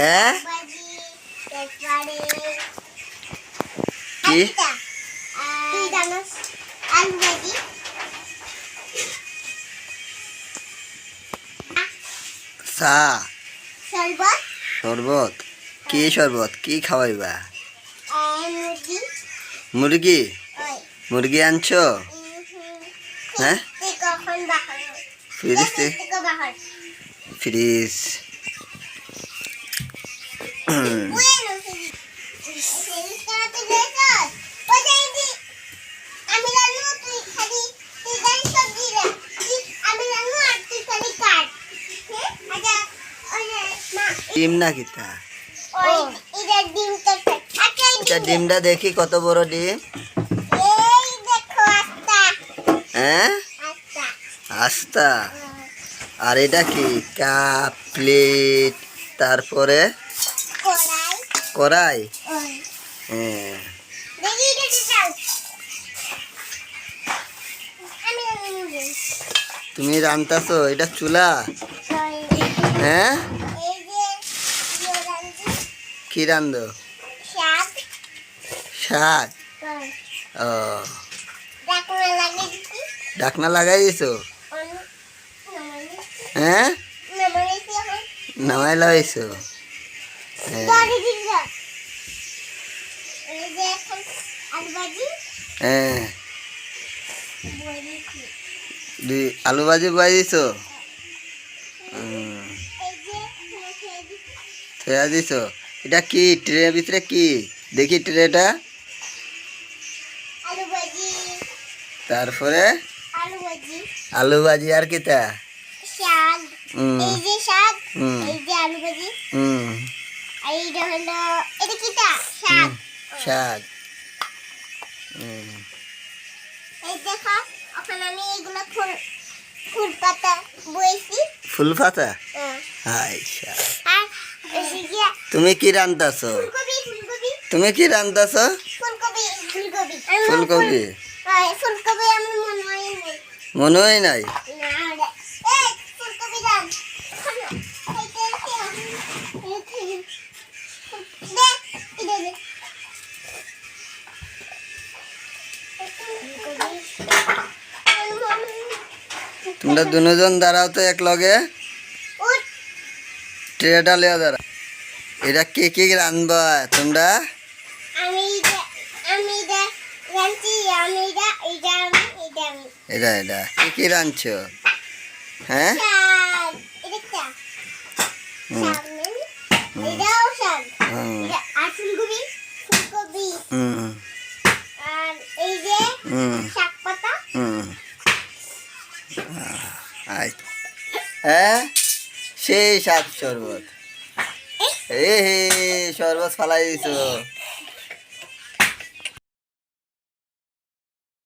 হ্যাঁ কি? শরবত কি শরবত কি খাওয়াইবা মুরগি মুরগি আনছো হ্যাঁ? ফ্রিজ ফ্রিজ ডিম না কিতা? এটা ডিমটা আচ্ছা দেখি কত বড় ডিম। হ্যাঁ? আস্তা। আর এটা কি? কাপ প্লেট তারপরে? কড়াই। হ্যাঁ। তুমি রান্তাছো? এটা চুলা? হ্যাঁ? কি রান্ধ? শাক। শাক? ও। ঢাকনা লাগাই দিছো? হ্যাঁ? নামাই লাগাইছো। হ্যাঁ। আলু ভাজি। হ্যাঁ। দিছি থুয়া দিছো। এটা কি? ট্রের ভিতরে কি? দেখি ট্রেটা আলু ভাজি। তারপরে? আলু ভাজি। আলু ভাজি আর শাক। হুম। শাক ফুল পাতা বইছি। ফুল পাতা? হ্যাঁ। হাই তুমি কি রান্তাছো ফুলকপি ফুলকপি তুমি কি রান্তাছো ফুলকপি ফুলকপি ফুলকপি হ্যাঁ ফুলকপি আমার মনে হয় নেই মনে হয় নাই না রে এই ফুলকপি দাও এইটা দে এটা দে তোমরা দুজন দাঁড়াও তো এক লগে উঠ ট্রেটা লিয়া দাঁড়া এটা কে কে রানবা? তোমরা? এটা এটা কি কি হ্যাঁ? শাক এটা শাক হুম, শাক নেন এটাও শাক হুম, এটা আর ফুলকপি। ফুলকপি হুম, আর এই যে হুম, শাক পাতা। হুম। আই হ্যাঁ? সেই শাক শরবত। এ হে সর্বস ফালাই দিছো